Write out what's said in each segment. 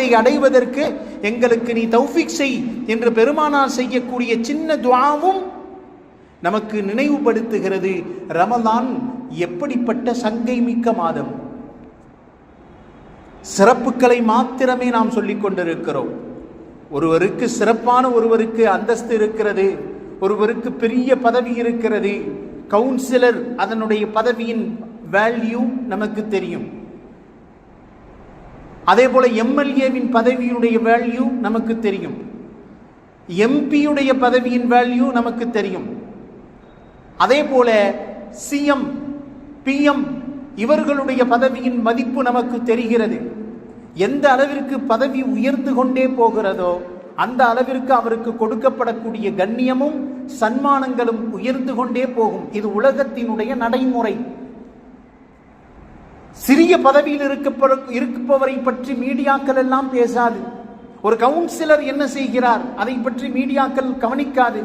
அடைவதற்கு எங்களுக்கு நீ தௌஃபிக் செய் என்று பெருமானார் செய்யக்கூடிய சின்ன துவாவும் நமக்கு நினைவுபடுத்துகிறது. ரமலான் எப்படிப்பட்ட சங்கை மிக்க மாதம்? சிறப்புகளை மாத்திரமே நாம் சொல்லிக் கொண்டிருக்கிறோம். ஒருவருக்கு சிறப்பான ஒருவருக்கு அந்தஸ்து இருக்கிறது. ஒருவருக்கு பெரிய பதவி இருக்கிறது. கவுன்சிலர் அதனுடைய பதவியின் வேல்யூ நமக்கு தெரியும். அதே போல் எம்எல்ஏவின் பதவியினுடைய வேல்யூ நமக்கு தெரியும். எம்பியுடைய பதவியின் வேல்யூ நமக்கு தெரியும். அதே போல சிஎம் பிஎம் இவர்களுடைய பதவியின் மதிப்பு நமக்கு தெரிகிறது. எந்த அளவிற்கு பதவி உயர்ந்து கொண்டே போகிறதோ அந்த அளவிற்கு அவருக்கு கொடுக்கப்படக்கூடிய கண்ணியமும் சன்மானங்களும் உயர்ந்து கொண்டே போகும். இது உலகத்தினுடைய நடைமுறை. சிறிய பதவியில் இருக்கப்ப இருப்பவரை பற்றி மீடியாக்கள் எல்லாம் பேசாது. ஒரு கவுன்சிலர் என்ன செய்கிறார்? அதை பற்றி மீடியாக்கள் கவனிக்காது.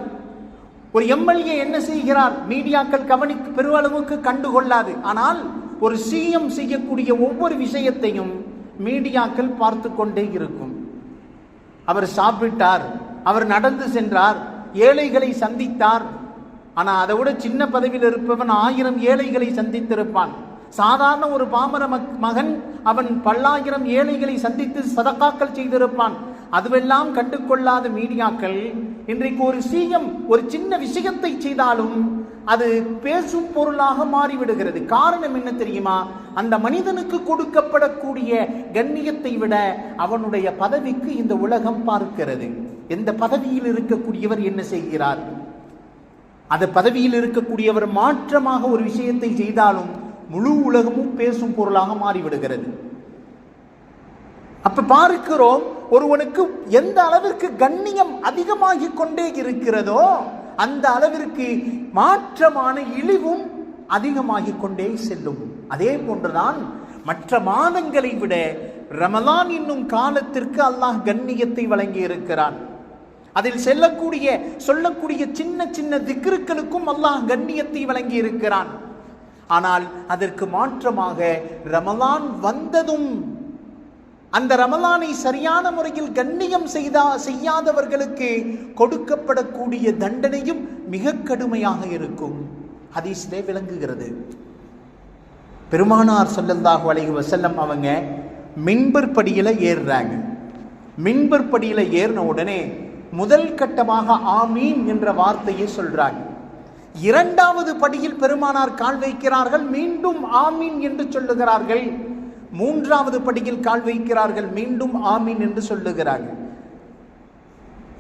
ஒரு எம்எல்ஏ என்ன செய்கிறார்? மீடியாக்கள் கவனி பெருவளவுக்கு கண்டுகொள்ளாது. ஆனால் ஒரு சிஎம் செய்யக்கூடிய ஒவ்வொரு விஷயத்தையும் மீடியாக்கள் பார்த்து கொண்டே இருக்கும். அவர் சாப்பிட்டார் அவர் நடந்து சென்றார் ஏழைகளை சந்தித்தார். ஆனால் அதை விட சின்ன பதவியில் இருப்பவன் ஆயிரம் ஏழைகளை சந்தித்திருப்பான். சாதாரண ஒரு பாமர மக்- மகன் அவன் பல்லாயிரம் ஏழைகளை சந்தித்து சதக்காக்கள் செய்திருப்பான். அதுவெல்லாம் கண்டுகொள்ளாத மீடியாக்கள் இன்றைக்கு ஒரு சிஎம் ஒரு சின்ன விஷயத்தை செய்தாலும் அது பேசும் பொருளாக மாறிவிடுகிறது. காரணம் என்ன தெரியுமா? அந்த மனிதனுக்கு கொடுக்கப்படக்கூடிய கண்ணியத்தை விட அவனுடைய பதவிக்கு இந்த உலகம் பார்க்கிறது. எந்த பதவியில் இருக்கக்கூடியவர் என்ன செய்கிறார்? அந்த பதவியில் இருக்கக்கூடியவர் மாற்றமாக ஒரு விஷயத்தை செய்தாலும் உலகமும் பேசும் பொருளாக மாறிவிடுகிறது. அப்ப பார்க்கிறோம் ஒருவனுக்கு எந்த அளவிற்கு கண்ணியம் அதிகமாகி கொண்டே இருக்கிறதோ அந்த அளவிற்கு மாற்றமான இழிவும் அதிகமாகிக் கொண்டே செல்லும். அதே போன்றுதான் மற்ற மாதங்களை விட ரமலான் என்னும் காலத்திற்கு அல்லாஹ் கண்ணியத்தை வழங்கி இருக்கிறான் அதில் செல்லக்கூடிய சொல்லக்கூடிய சின்ன சின்ன திக்ருக்களுக்கும் அல்லாஹ் கண்ணியத்தை வழங்கி இருக்கிறான் ஆனால் அதற்கு மாற்றமாக ரமலான் வந்ததும் அந்த ரமலானை சரியான முறையில் கண்ணியம் செய்தா செய்யாதவர்களுக்கு கொடுக்கப்படக்கூடிய தண்டனையும் மிக கடுமையாக இருக்கும். ஹதீஸ்லே விளங்குகிறது. பெருமானார் சொல்லந்தாக அலைஹி வசல்லம் அவங்க மின்பர் ஏறுறாங்க. மின்பர் ஏறின உடனே முதல் கட்டமாக ஆமீன் என்ற வார்த்தையை சொல்கிறாங்க இரண்டாவது படியில் பெருமானார் கால் வைக்கிறார்கள் மீண்டும் ஆமீன் என்று சொல்லுகிறார்கள். மூன்றாவது படியில் கால் வைக்கிறார்கள் மீண்டும் ஆமீன் என்று சொல்லுகிறார்கள்.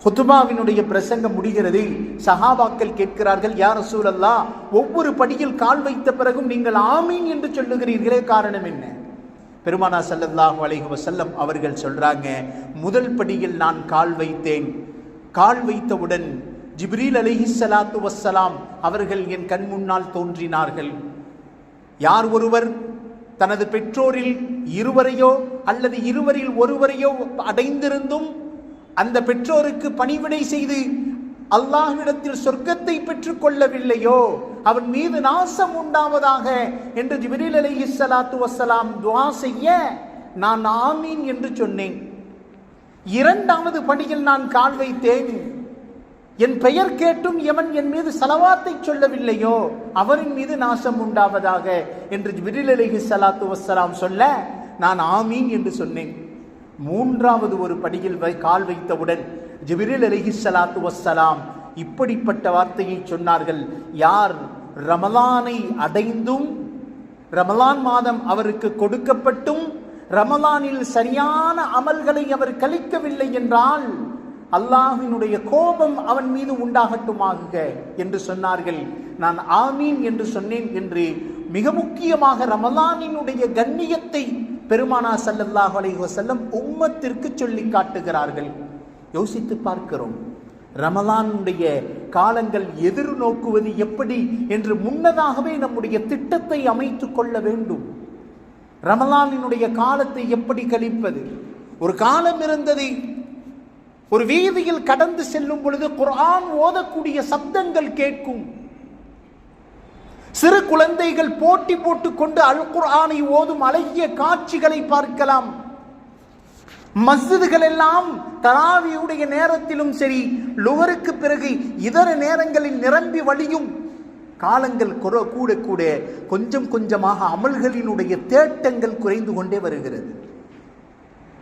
ஹுத்துபாவினுடைய பிரசங்கம் முடிகிறது. சஹாபாக்கள் கேட்கிறார்கள் யார் சூழல்லா ஒவ்வொரு படியில் கால் வைத்த பிறகும் நீங்கள் ஆமீன் என்று சொல்லுகிறீர்களே காரணம் என்ன? பெருமானா ஸல்லல்லாஹு அலைஹி வசல்லம் அவர்கள் சொல்றாங்க முதல் படியில் நான் கால் வைத்தேன். கால் வைத்தவுடன் ஜிப்ரீல் அலிஹி சலாத்து வசலாம் அவர்கள் என் கண் முன்னால் தோன்றினார்கள். யார் ஒருவர் தனது பெற்றோரில் இருவரையோ அல்லது இருவரில் ஒருவரையோ அடைந்திருந்தும் அந்த பெற்றோருக்கு பணிவிடை செய்து அல்லாஹ்விடத்தில் சொர்க்கத்தை பெற்றுக்கொள்ளவில்லையோ அவன் மீது நாசம் உண்டாவதாக என்று ஜிப்ரீல் இஸ்லாத்து வஸ்ஸலாம் துவா செய்ய நான் ஆமீன் என்று சொன்னேன். இரண்டாவது பணியில் நான் கால் வைத்தேன். என் பெயர் கேட்டும் எவன் என் மீது சலவாத்தை சொல்லவில்லையோ அவரின் மீது நாசம் உண்டாவதாக என்று விரில் அலைஹி ஸலாத்து வஸ்ஸலாம் சொல்ல நான் ஆமீன் என்று சொன்னேன். மூன்றாவது ஒரு படியில் வை கால் வைத்தவுடன் ஜிபிரில் அலிஹி சலாத்து வசலாம் இப்படிப்பட்ட வார்த்தையை சொன்னார்கள். யார் ரமலானை அடைந்தும் ரமலான் மாதம் அவருக்கு கொடுக்கப்பட்டும் ரமலானில் சரியான அமல்களை அவர் கழிக்கவில்லை என்றால் அல்லாஹினுடைய கோபம் அவன் மீது உண்டாகட்டுமாக என்று சொன்னார்கள். நான் ஆமீன் என்று சொன்னேன் என்று மிக முக்கியமாக ரமலானினுடைய கண்ணியத்தை பெருமானா சல்லல்லாஹ் அலைஹி உம்மத்திற்கு சொல்லி காட்டுகிறார்கள். யோசித்து பார்க்கிறோம். ரமலானுடைய காலங்கள் எதிர் நோக்குவது எப்படி என்று முன்னதாகவே நம்முடைய திட்டத்தை அமைத்து கொள்ள வேண்டும். ரமலானினுடைய காலத்தை எப்படி கழிப்பது? ஒரு காலம் இருந்தது ஒரு வீதியில் கடந்து செல்லும் பொழுது குரான் ஓதக்கூடிய சப்தங்கள் கேட்கும். சிறு குழந்தைகள் போட்டி போட்டு கொண்டு அல் குர்ஆனை ஓதும் அழகிய காட்சிகளை பார்க்கலாம். மஸ்ஜிதுகள் எல்லாம் தராவியுடைய நேரத்திலும் சரி லுவருக்கு பிறகு இதர நேரங்களில் நிரம்பி வழியும். காலங்கள் குற கூட கூட கொஞ்சம் கொஞ்சமாக அமல்களினுடைய தேட்டங்கள் குறைந்து கொண்டே வருகிறது.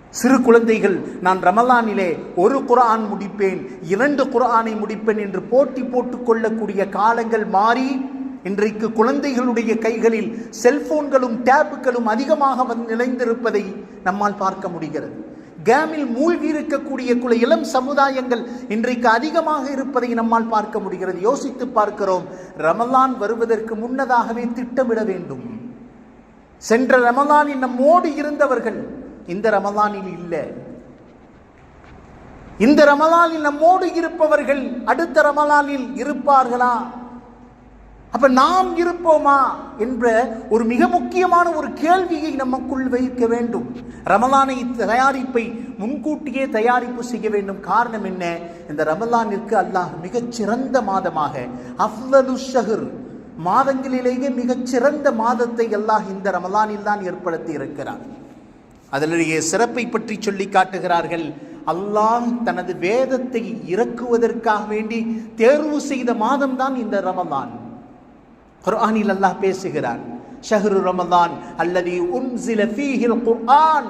சிறு குழந்தைகள் நான் ரமலானிலே ஒரு குரான் முடிப்பேன் இரண்டு குரானை முடிப்பேன் என்று போட்டி போட்டுக் கொள்ளக்கூடிய காலங்கள் மாறி இன்றைக்கு குழந்தைகளுடைய கைகளில் செல்போன்களும் டேப்புகளும் அதிகமாக வந்து நிலைந்திருப்பதை நம்மால் பார்க்க முடிகிறது. கேமில் மூழ்கி இருக்கக்கூடிய குல இளம் சமுதாயங்கள் இன்றைக்கு அதிகமாக இருப்பதை நம்மால் பார்க்க முடிகிறது. யோசித்து பார்க்கிறோம் ரமலான் வருவதற்கு முன்னதாகவே திட்டமிட வேண்டும். சென்ற ரமலானின் நம்மோடு இருந்தவர்கள் இந்த ரமலானில் இல்லை. இந்த ரமலானில் நம்மோடு இருப்பவர்கள் அடுத்த ரமலானில் இருப்பார்களா? அப்ப நாம் இருப்போமா என்ற ஒரு மிக முக்கியமான ஒரு கேள்வியை நமக்குள் வைக்க வேண்டும். ரமலானை தயாரிப்பை முன்கூட்டியே தயாரிப்பு செய்ய வேண்டும். காரணம் என்ன? இந்த ரமலானிற்கு அல்லாஹ் மிகச்சிறந்த மாதமாக அஃலலு ஷஹர் மாதங்களிலேயே மிகச்சிறந்த மாதத்தை அல்லாஹ் இந்த ரமலானில் தான் ஏற்படுத்தி இருக்கிறார் அதனுடைய சிறப்பை பற்றி சொல்லி காட்டுகிறார்கள். அல்லாஹ் தனது வேதத்தை இறக்குவதற்காக வேண்டி தேர்வு செய்த மாதம்தான் இந்த ரமதான் குர்ஆனில் அல்லாஹ் பேசுகிறான் ஷஹ்ரு ரமதான் அல்லது உன்சில ஃபீஹில் குர்ஆன்.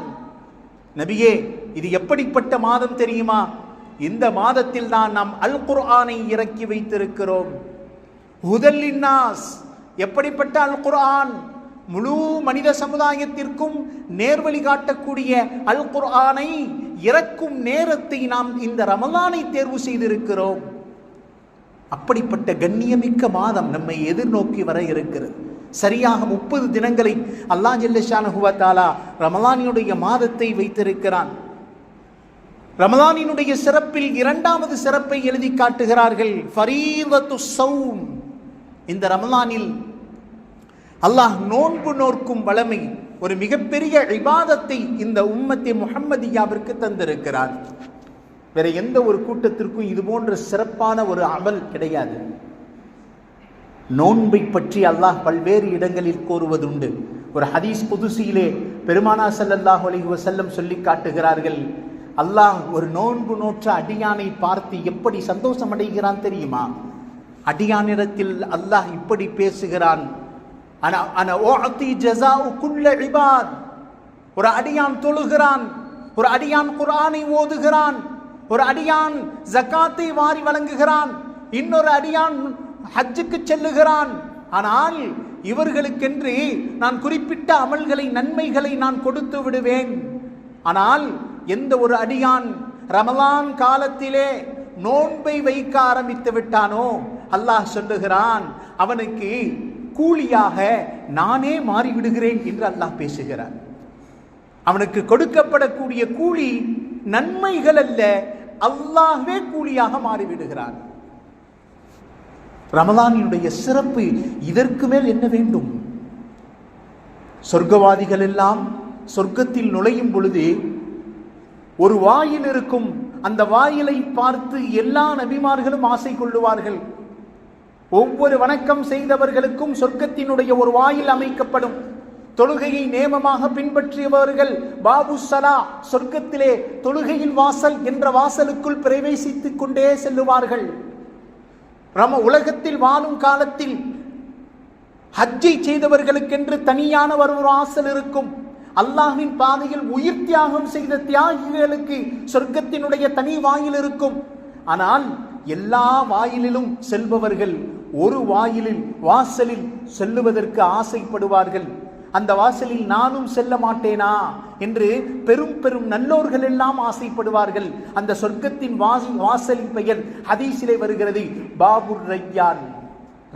நபியே இது எப்படிப்பட்ட மாதம் தெரியுமா? இந்த மாதத்தில் தான் நாம் அல் குர்ஆனை இறக்கி வைத்திருக்கிறோம். ஹுதல்லின்னாஸ் எப்படிப்பட்ட அல் குர்ஆன்? முழு மனித சமுதாயத்திற்கும் நேர்வழி காட்டக்கூடிய அல் குர்ஆனை இறக்கும் நேரத்தை நாம் இந்த ரமலானை தேர்வு செய்திருக்கிறோம். அப்படிப்பட்ட கண்ணியமிக்க மாதம் நம்மை எதிர்நோக்கி வர இருக்கிறது. சரியாக முப்பது தினங்களை அல்லா ஜல்லஷானுவத்தாலா ரமலானினுடைய மாதத்தை வைத்திருக்கிறான். ரமலானினுடைய சிறப்பில் இரண்டாவது சிறப்பை எழுதி காட்டுகிறார்கள். ஃபரீதத்து சௌம். இந்த ரமலானில் அல்லாஹ் நோன்பு நோர்க்கும் வளமை ஒரு மிகப்பெரிய இபாதத்தை இந்த உம்மத்தை முகம்மதியாவிற்கு தந்திருக்கிறார். வேற எந்த ஒரு கூட்டத்திற்கும் இது போன்ற சிறப்பான ஒரு அமல் கிடையாது. நோன்பை பற்றி அல்லாஹ் பல்வேறு இடங்களில் கூறுவதுண்டு. ஒரு ஹதீஸ் புதுசியிலே பெருமானா ஸல்லல்லாஹு அலைஹி வசல்லம் சொல்லி காட்டுகிறார்கள் அல்லாஹ் ஒரு நோன்பு நோற்ற அடியானை பார்த்து எப்படி சந்தோஷம் அடைகிறான் தெரியுமா? அடியானிடத்தில் அல்லாஹ் இப்படி பேசுகிறான் அன அன ஓஅத்தி ஜஸாஉ குல்ல இபாத் ஒரு அடியான் தொழுகிறான் ஒரு அடியான் குரானை ஓதுகிறான் ஒரு அடியான் ஜக்காத்தை வாரி வழங்குகிறான் இன்னொரு அடியான் ஹஜ்ஜுக்கு செல்லுகிறான் ஆனால் இவர்களுக்கென்று நான் குறிப்பிட்ட அமல்களை நன்மைகளை நான் கொடுத்து விடுவேன் ஆனால் எந்த ஒரு அடியான் ரமலான் காலத்திலே நோன்பை வைக்க ஆரம்பித்து விட்டானோ அல்லாஹ் சொல்லுகிறான் அவனுக்கு கூலியாக நானே மாறிவிடுகிறேன் என்று அல்லாஹ் பேசுகிறார். அவனுக்கு கொடுக்கப்படக்கூடிய கூலி நன்மைகள் அல்ல அல்லாஹ்வே கூலியாக மாறிவிடுகிறான். ரமலானினுடைய சிறப்பு இதற்கு மேல் என்ன வேண்டும்? சொர்க்கவாதிகள் எல்லாம் சொர்க்கத்தில் நுழையும் பொழுது ஒரு வாயில் இருக்கும் அந்த வாயிலை பார்த்து எல்லா நபிமார்களும் ஆசை கொள்ளுவார்கள். ஒவ்வொரு வணக்கம் செய்தவர்களுக்கும் சொர்க்கத்தினுடைய ஒரு வாயில் அமைக்கப்படும். தொழுகையை நேமமாக பின்பற்றியவர்கள் பாபு சலா சொர்க்கத்திலே தொழுகையின் வாசல் என்ற வாசலுக்குள் பிரவேசித்துக் கொண்டே செல்லுவார்கள். ரம உலகத்தில் வாழும் காலத்தில் ஹஜ்ஜை செய்தவர்களுக்கென்று தனியான ஒரு வாசல் இருக்கும். அல்லாஹின் பாதையில் உயிர் தியாகம் செய்த தியாகிகளுக்கு சொர்க்கத்தினுடைய தனி வாயில் இருக்கும். ஆனால் எல்லா வாயிலிலும் செல்பவர்கள் ஒரு வாயிலில் வாசலில் செல்லுவதற்கு ஆசைப்படுவார்கள். அந்த வாசலில் நானும் செல்ல மாட்டேனா? என்று பெரும் பெரும் நல்லோர்கள் எல்லாம் ஆசைப்படுவார்கள். அந்த சொர்க்கத்தின் வாசி வாசலின் பெயர் ஹதீசிலே வருகிறது பாபுர் ரையான்.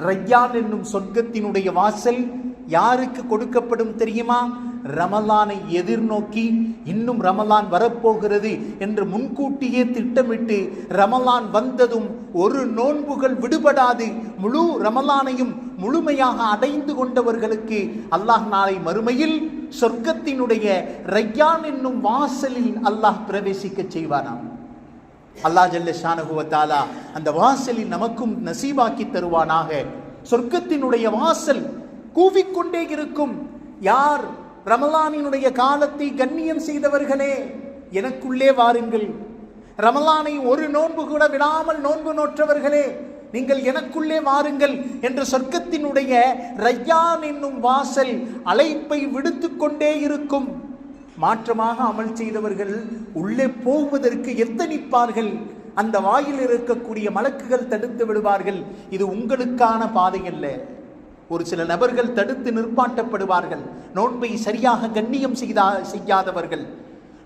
ரையான் என்னும் சொர்க்கத்தினுடைய வாசல் யாருக்கு கொடுக்கப்படும் தெரியுமா? ரமலானை எதிர்நோக்கி இன்னும் ரமலான் வரப்போகிறது என்று முன்கூட்டியே திட்டமிட்டு ரமலான் வந்ததும் ஒரு நோன்புகள் விடுபடாது. முழு ரமலானையும் முழுமையாக அடைந்து கொண்டவர்களுக்கு அல்லாஹ் நாளை மறுமையில் சொர்க்கத்தினுடைய ரையான் என்னும் வாசலில் அல்லாஹ் பிரவேசிக்க செய்வானாம். அல்லாஹ் ஜல்ல ஷானகுவத்தாலா அந்த வாசலில் நமக்கும் நசீபாக்கி தருவானாக. சொர்க்கத்தினுடைய வாசல் கூவிக்கொண்டே இருக்கும். யார் ரமலானினுடைய காலத்தை கண்ணியம் செய்தவர்களே எனக்குள்ளே வாருங்கள். ரமலானை ஒரு நோன்பு கூட விடாமல் நோன்பு நோற்றவர்களே நீங்கள் எனக்குள்ளே வாருங்கள் என்ற சொர்க்கத்தினுடைய ரையான் என்னும் வாசல் அழைப்பை விடுத்து கொண்டே இருக்கும். மாற்றமாக அமல் செய்தவர்கள் உள்ளே போவதற்கு எத்தனிப்பார்கள்? அந்த வாயில் இருக்கக்கூடிய மலக்குகள் தடுத்து விடுவார்கள். இது உங்களுக்கான பாதை அல்ல. ஒரு சில நபர்கள் தடுத்து நிற்பாட்டப்படுவார்கள். நோன்பை சரியாக கண்ணியம் செய்தா செய்யாதவர்கள்.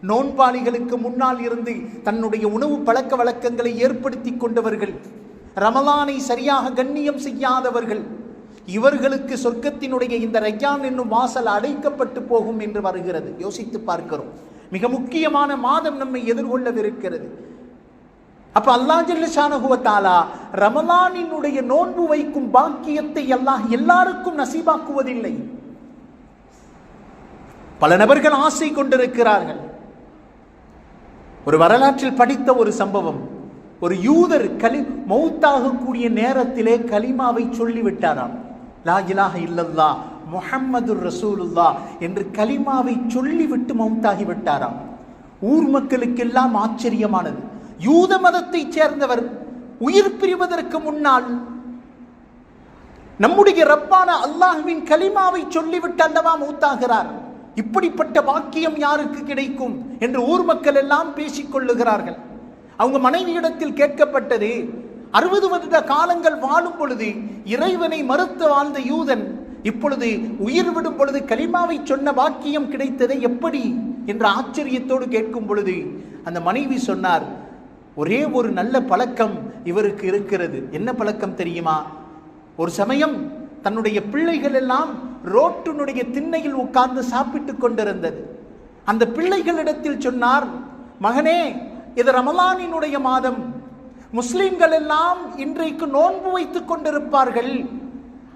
நோன்பாளிகளுக்கு முன்னால் இருந்து தன்னுடைய உணவு பழக்க வழக்கங்களை ஏற்படுத்தி கொண்டவர்கள். ரமலானை சரியாக கண்ணியம் செய்யாதவர்கள். இவர்களுக்கு சொர்க்கத்தினுடைய இந்த ரையான் என்னும் வாசல் அடைக்கப்பட்டு போகும் என்று வருகிறது. யோசித்து பார்க்கிறோம். மிக முக்கியமான மாதம் நம்மை எதிர்கொள்ளவிருக்கிறது. அப்ப அல்லாஹ் ஜல்லஷானகுவத்தாலா ரமலானினுடைய நோன்பு வைக்கும் பாக்கியத்தை எல்லாம் எல்லாருக்கும் நசீபாக்குவதில்லை. பல நபர்கள் ஆசை கொண்டிருக்கிறார்கள். ஒரு வரலாற்றில் படித்த ஒரு சம்பவம். ஒரு யூதர் கலி மௌத்தாகக்கூடிய நேரத்திலே கலிமாவை சொல்லிவிட்டாராம். லா இலாஹ இல்லல்லா முஹம்மது ரசூலுல்லா என்று கலிமாவை சொல்லிவிட்டு மௌத்தாகி விட்டாராம். ஊர் மக்களுக்கெல்லாம் ஆச்சரியமானது. யூத மதத்தைச் சேர்ந்தவர் உயிர் பிரிவதற்கு முன்னால் நம்முடைய ரப்பான அல்லாஹுவின் கலிமாவை சொல்லிவிட்டு அல்லவா மூத்தாகிறார்? இப்படிப்பட்ட வாக்கியம் யாருக்கு கிடைக்கும் என்று ஊர் மக்கள் எல்லாம் பேசிக் கொள்ளுகிறார்கள். அவங்க மனைவியிடத்தில் கேட்கப்பட்டது அறுபது வருட காலங்கள் வாழும் பொழுது இறைவனை மறுத்து வாழ்ந்த யூதன் இப்பொழுது உயிர் விடும் பொழுது கலிமாவை சொன்ன வாக்கியம் கிடைத்ததை எப்படி? என்ற ஆச்சரியத்தோடு கேட்கும் பொழுது அந்த மனைவி சொன்னார் ஒரே ஒரு நல்ல பழக்கம் இவருக்கு இருக்கிறது. என்ன பழக்கம் தெரியுமா? ஒரு சமயம் தன்னுடைய பிள்ளைகள் எல்லாம் ரோட்டினுடைய திண்ணையில் உட்கார்ந்து சாப்பிட்டு கொண்டிருந்தது. அந்த பிள்ளைகளிடத்தில் சொன்னார் மகனே இது ரமலானினுடைய மாதம். முஸ்லிம்கள் எல்லாம் இன்றைக்கு நோன்பு வைத்துக் கொண்டிருப்பார்கள்.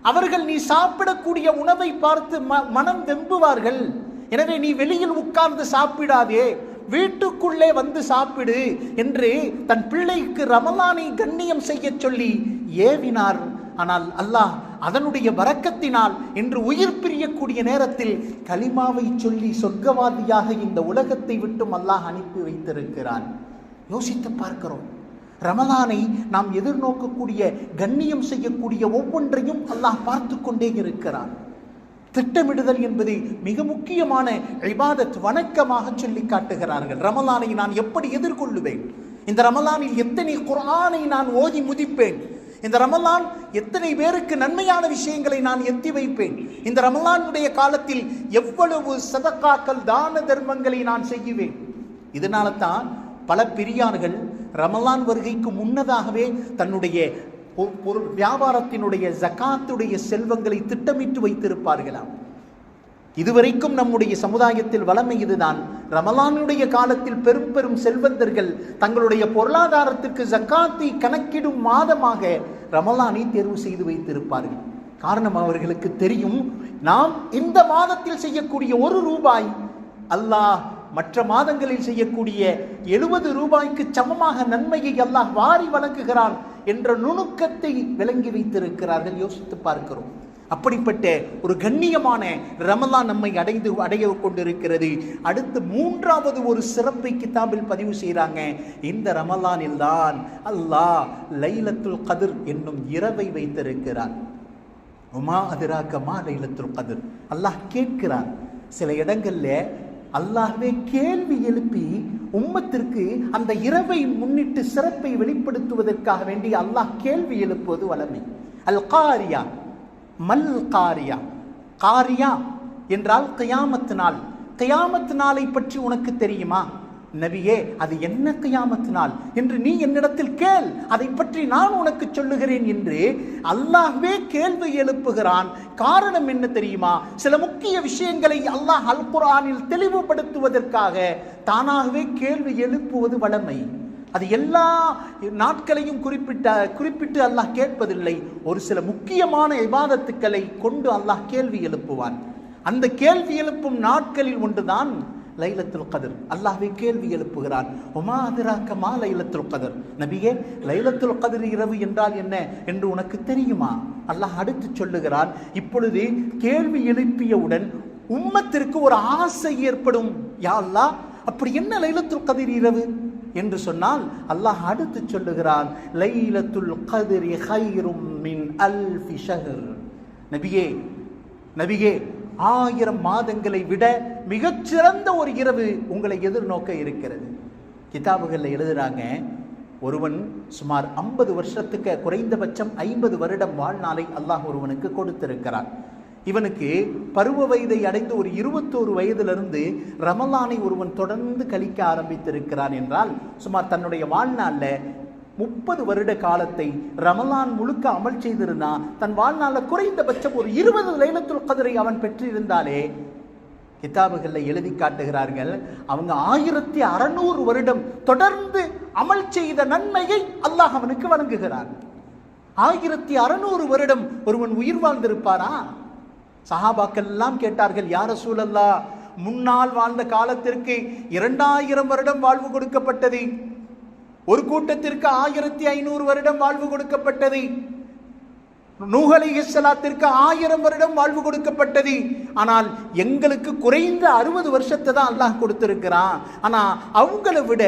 அவர்கள் நீ சாப்பிடக்கூடிய உணவை பார்த்து ம- மனம் வெம்புவார்கள். எனவே நீ வெளியில் உட்கார்ந்து சாப்பிடாதே. வீட்டுக்குள்ளே வந்து சாப்பிடு என்று தன் பிள்ளைக்கு ரமலானை கண்ணியம் செய்யச் சொல்லி ஏவினார். ஆனால் அல்லாஹ் அதனுடைய வரக்கத்தினால் இன்று உயிர் பிரியக்கூடிய நேரத்தில் கலிமாவை சொல்லி சொர்க்கவாதியாக இந்த உலகத்தை விட்டும் அல்லாஹ் அனுப்பி வைத்திருக்கிறான். யோசித்து பார்க்கிறோம். ரமலானை நாம் எதிர்நோக்கக்கூடிய கண்ணியம் செய்யக்கூடிய ஒவ்வொன்றையும் அல்லாஹ் பார்த்து கொண்டே இருக்கிறான். திட்டமிடுதல் என்பது மிக முக்கியமான இபாதத் வணக்கமாக சொல்லி காட்டுகிறார்கள். ரமலானை நான் எப்படி எதிர்கொள்ளுவேன்? இந்த ரமலானில் எத்தனை குரானை நான் ஓதி முதிப்பேன்? இந்த ரமலான் எத்தனை பேருக்கு நன்மையான விஷயங்களை நான் எத்தி வைப்பேன்? இந்த ரமலானுடைய காலத்தில் எவ்வளவு சதக்காக்கள் தான தர்மங்களை நான் செய்யுவேன் இதனால தான் பல பெரியார்கள் ரமலான் வருகைக்கு முன்னதாகவே தன்னுடைய பொருள் வியாபாரத்தினுடைய ஜகாத்துடைய செல்வங்களை திட்டமிட்டு வைத்திருப்பார்களாம். இதுவரைக்கும் நம்முடைய சமுதாயத்தில் வளமை இதுதான். ரமலானுடைய காலத்தில் பெரும் பெரும் செல்வந்தர்கள் தங்களுடைய பொருளாதாரத்துக்கு ஜக்காத்தை கணக்கிடும் மாதமாக ரமலானை தேர்வு செய்து வைத்திருப்பார்கள். காரணம் அவர்களுக்கு தெரியும் நாம் இந்த மாதத்தில் செய்யக்கூடிய ஒரு ரூபாய் அல்லாஹ் மற்ற மாதங்களில் செய்யக்கூடிய எழுபது ரூபாய்க்கு சமமாக நன்மையை அல்லாஹ் வாரி வழங்குகிறான். என்ற நுணுக்கத்தை விளங்கி வைத்திருக்கிறார்கள் யோசித்து பார்க்கிறோம். அப்படிப்பட்ட ஒரு கண்ணியமான ரமலான் நம்மை அடைந்து அடைய கொண்டிருக்கிறது. அடுத்து மூன்றாவது ஒரு சிறப்பை கிதாபில் பதிவு செய்கிறாங்க. இந்த ரமலானில் தான் அல்லாஹ் லைலத்துல் கதிர் என்னும் இரவை வைத்திருக்கிறான் உமா அதிராக்கமா லைலத்துல் கதிர். அல்லாஹ் கேட்கிறார். சில இடங்கள்ல அல்லாஹ்வே கேள்வி எழுப்பி உம்மத்திற்கு அந்த இரவை முன்னிட்டு சிறப்பை வெளிப்படுத்துவதற்காக வேண்டி அல்லாஹ் கேள்வி எழுப்புவது வளமை அல் காரியா மல் காரியா காரியா என்றால் கயாமத்து நாள். கயாமத்து நாளை பற்றி உனக்கு தெரியுமா? நபியே அது என்ன கையாமத்தினால்? நாள் என்று நீ என்னிடத்தில் கேள். அதை பற்றி நான் உனக்கு சொல்லுகிறேன் என்று அல்லாஹ்வே கேள்வி எழுப்புகிறான். காரணம் என்ன தெரியுமா? சில முக்கிய விஷயங்களை அல்லாஹ் அல் குரானில் தெளிவுபடுத்துவதற்காக தானாகவே கேள்வி எழுப்புவது வளமை அது எல்லா நாட்களையும் குறிப்பிட்ட குறிப்பிட்டு அல்லாஹ் கேட்பதில்லை. ஒரு சில முக்கியமான இபாதத்துக்களை கொண்டு அல்லாஹ் கேள்வி எழுப்புவான். அந்த கேள்வி எழுப்பும் நாட்களில் ஒன்றுதான் லைலத்துல் கதிர். அல்லாஹ்வே கேள்வி எழுப்புகிறான். ஒமா அதிராக்கமா லைலத்துல் கதிர்? நபியே லைலத்துல் கதிர் இரவு என்றால் என்ன? என்று உனக்கு தெரியுமா? அல்லாஹ் அடுத்து சொல்லுகிறான். இப்பொழுது கேள்வி எழுப்பியவுடன் உம்மத்திற்கு ஒரு ஆசை ஏற்படும். யா அல்லாஹ் அப்படி என்ன லைலத்துல் கதிர் இரவு? என்று சொன்னால் அல்லாஹ் அடுத்து சொல்லுகிறான். லைலத்துல் கதிரி ஹைரும் மின் அல்ஃபி ஷஹர். நபியே நபியே ஆயிரம் மாதங்களை விட மிகச்சிறந்த ஒரு இரவு உங்களை எதிர்நோக்க இருக்கிறது. கிதாபுகளில் எழுதுறாங்க ஒருவன் சுமார் ஐம்பது வருஷத்துக்கு குறைந்தபட்சம் ஐம்பது வருடம் வாழ்நாளை அல்லாஹ் ஒருவனுக்கு கொடுத்திருக்கிறான். இவனுக்கு பருவ வயதை அடைந்து ஒரு இருபத்தோரு வயதிலிருந்து ரமலானை ஒருவன் தொடர்ந்து கழிக்க ஆரம்பித்திருக்கிறான் என்றால் சுமார் தன்னுடைய வாழ்நாளில் முப்பது வருட காலத்தை ரமலான் முழுக்க அமல் செய்திருந்தா தன் வாழ்நாளில் குறைந்தபட்சம் ஒரு இருபது லைலத்துல் கதிரை அவன் பெற்றிருந்தாலே கிதாபுகளில் எழுதி காட்டுகிறார்கள் அவங்க ஆயிரத்தி அறநூறு வருடம் தொடர்ந்து அமல் செய்த நன்மையை அல்லாஹ் அவனுக்கு வழங்குகிறான். ஆயிரத்தி அறநூறு வருடம் ஒருவன் உயிர் வாழ்ந்திருப்பாரா? சஹாபாக்கள் எல்லாம் கேட்டார்கள் யார சூழல்லா முன்னால் வாழ்ந்த காலத்திற்கு இரண்டாயிரம் வருடம் வாழ்வு கொடுக்கப்பட்டது. ஒரு கூட்டத்திற்கு ஆயிரத்தி ஐநூறு வருடம் வாழ்வு கொடுக்கப்பட்டது. நூகலை இஸ்லாத்திற்கு ஆயிரம் வருடம் வாழ்வு கொடுக்கப்பட்டது. ஆனால் எங்களுக்கு குறைந்த அறுபது வருஷத்தை தான் அல்லாஹ் கொடுத்திருக்கிறான். ஆனா அவங்களை விட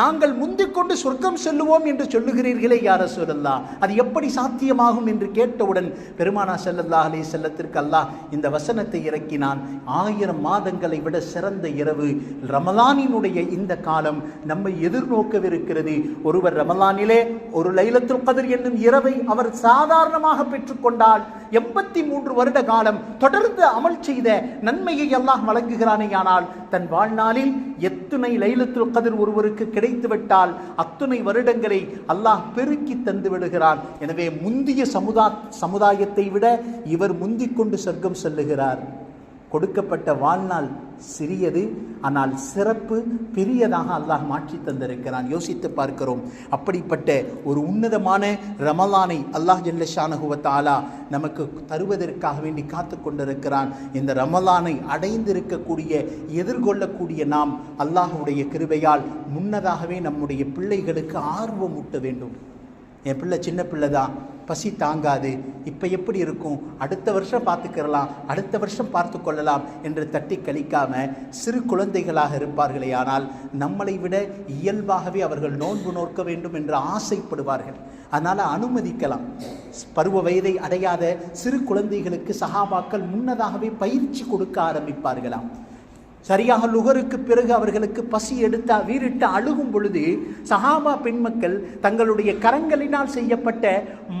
நாங்கள் முந்திக் கொண்டு சொர்க்கம் செல்லுவோம் என்று சொல்லுகிறீர்களே யார சொல்லல்லா அது எப்படி சாத்தியமாகும் என்று கேட்டவுடன் பெருமானா செல்லல்லா அலி செல்லத்திற்கு அல்லாஹ் இந்த வசனத்தை இறக்கினான். ஆயிரம் மாதங்களை விட சிறந்த இரவு. ரமலானினுடைய இந்த காலம் நம்மை எதிர்நோக்கவிருக்கிறது. ஒருவர் ரமலானிலே ஒரு லைலத்துல் கதிர் என்னும் இரவை அவர் சாதாரணமாக பெற்றுக்கொண்டால் எண்பத்தி மூன்று வருட காலம் தொடர்ந்து அமல் செய்த நன்மையை எல்லாம் வழங்குகிறானே ஆனால் தன் வாழ்நாளில் எத்துணை லைலத்துல் கதிர் ஒருவருக்கு கிடைத்துவிட்டால் அத்துணை வருடங்களை அல்லாஹ் பெருக்கி தந்து விடுகிறான். எனவே முந்திய சமுதா சமுதாயத்தை விட இவர் முந்திக் கொண்டு சொர்க்கம் செல்லுகிறார். கொடுக்கப்பட்ட வாழ்நாள் சிறியது ஆனால் சிறப்பு பெரியதாக அல்லாஹ் மாற்றி தந்திருக்கிறான். யோசித்து பார்க்கிறோம். அப்படிப்பட்ட ஒரு உன்னதமான ரமலானை அல்லாஹ் ஜல்லஷானகுவத்தாலா நமக்கு தருவதற்காக வேண்டி காத்து கொண்டிருக்கிறான். இந்த ரமலானை அடைந்திருக்கக்கூடிய எதிர்கொள்ளக்கூடிய நாம் அல்லாஹுடைய கிருபையால் முன்னதாகவே நம்முடைய பிள்ளைகளுக்கு ஆர்வம் ஊட்ட வேண்டும். என் பிள்ளை சின்ன பிள்ளை தான். பசி தாங்காது. இப்போ எப்படி இருக்கும்? அடுத்த வருஷம் பார்த்துக்கிறலாம். அடுத்த வருஷம் பார்த்து கொள்ளலாம் என்று தட்டி கழிக்காம சிறு குழந்தைகளாக இருப்பார்களே ஆனால் நம்மளை விட இயல்பாகவே அவர்கள் நோன்பு நோக்க வேண்டும் என்று ஆசைப்படுவார்கள். அதனால் அனுமதிக்கலாம். பருவ வயதை அடையாத சிறு குழந்தைகளுக்கு சகாபாக்கள் முன்னதாகவே பயிற்சி கொடுக்க ஆரம்பிப்பார்களாம். சரியாக லுகருக்கு பிறகு அவர்களுக்கு பசி எடுத்தா வீரிட்டு அழுகும் பொழுது சஹாபா பெண்மக்கள் தங்களுடைய கரங்களினால் செய்யப்பட்ட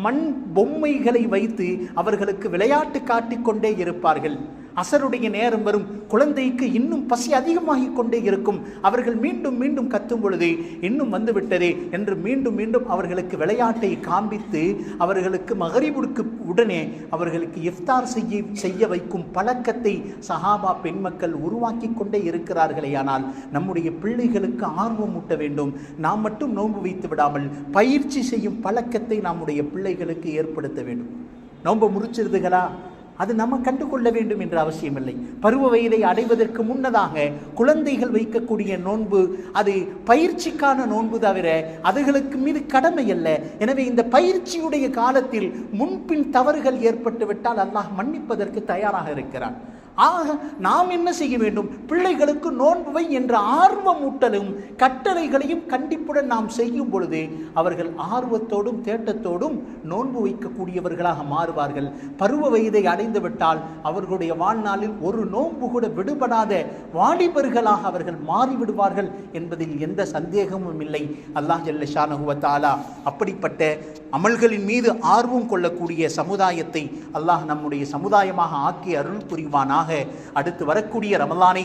மண் பொம்மைகளை வைத்து அவர்களுக்கு விளையாட்டு காட்டிக்கொண்டே இருப்பார்கள். அசருடைய நேரம் வரும். குழந்தைக்கு இன்னும் பசி அதிகமாகி கொண்டே இருக்கும். அவர்கள் மீண்டும் மீண்டும் கத்தும் பொழுது இன்னும் வந்துவிட்டதே என்று மீண்டும் மீண்டும் அவர்களுக்கு விளையாட்டை காண்பித்து அவர்களுக்கு மகரிபுடுக்கு உடனே அவர்களுக்கு இஃப்தார் செய்ய செய்ய வைக்கும் பழக்கத்தை சஹாபா பெண் மக்கள் உருவாக்கி கொண்டே இருக்கிறார்களே ஆனால் நம்முடைய பிள்ளைகளுக்கு ஆர்வம் ஊட்ட வேண்டும். நாம் மட்டும் நோன்பு வைத்து விடாமல் பயிற்சி செய்யும் பழக்கத்தை நம்முடைய பிள்ளைகளுக்கு ஏற்படுத்த வேண்டும். நோன்பு முறிச்சிருதுகளா? அது நம்ம கண்டுகொள்ள வேண்டும் என்ற அவசியமில்லை. பருவ வயதை அடைவதற்கு முன்னதாக குழந்தைகள் வைக்கக்கூடிய நோன்பு அது பயிற்சிக்கான நோன்பு தவிர அதுகளுக்கு மீது கடமை அல்ல. எனவே இந்த பயிற்சியுடைய காலத்தில் முன்பின் தவறுகள் ஏற்பட்டுவிட்டால் அல்லாஹ் மன்னிப்பதற்கு தயாராக இருக்கிறான். ஆக நாம் என்ன செய்ய வேண்டும்? பிள்ளைகளுக்கு நோன்புவை என்ற ஆர்வமூட்டலும் கட்டளைகளையும் கண்டிப்புடன் நாம் செய்யும் பொழுது அவர்கள் ஆர்வத்தோடும் தேட்டத்தோடும் நோன்பு வைக்கக்கூடியவர்களாக மாறுவார்கள். பருவ வயதை அடைந்துவிட்டால் அவர்களுடைய வாழ்நாளில் ஒரு நோன்பு கூட விடுபடாத வாலிபர்களாக அவர்கள் மாறிவிடுவார்கள் என்பதில் எந்த சந்தேகமும் இல்லை. அல்லாஹ் ஜல்ல ஷானஹுவத்தாலா அப்படிப்பட்ட அமல்களின் மீது ஆர்வம் கொள்ளக்கூடிய சமுதாயத்தை அல்லாஹ் நம்முடைய சமுதாயமாக ஆக்கி அருள் புரிவானாக அடுத்து வரக்கூடிய ரமலானை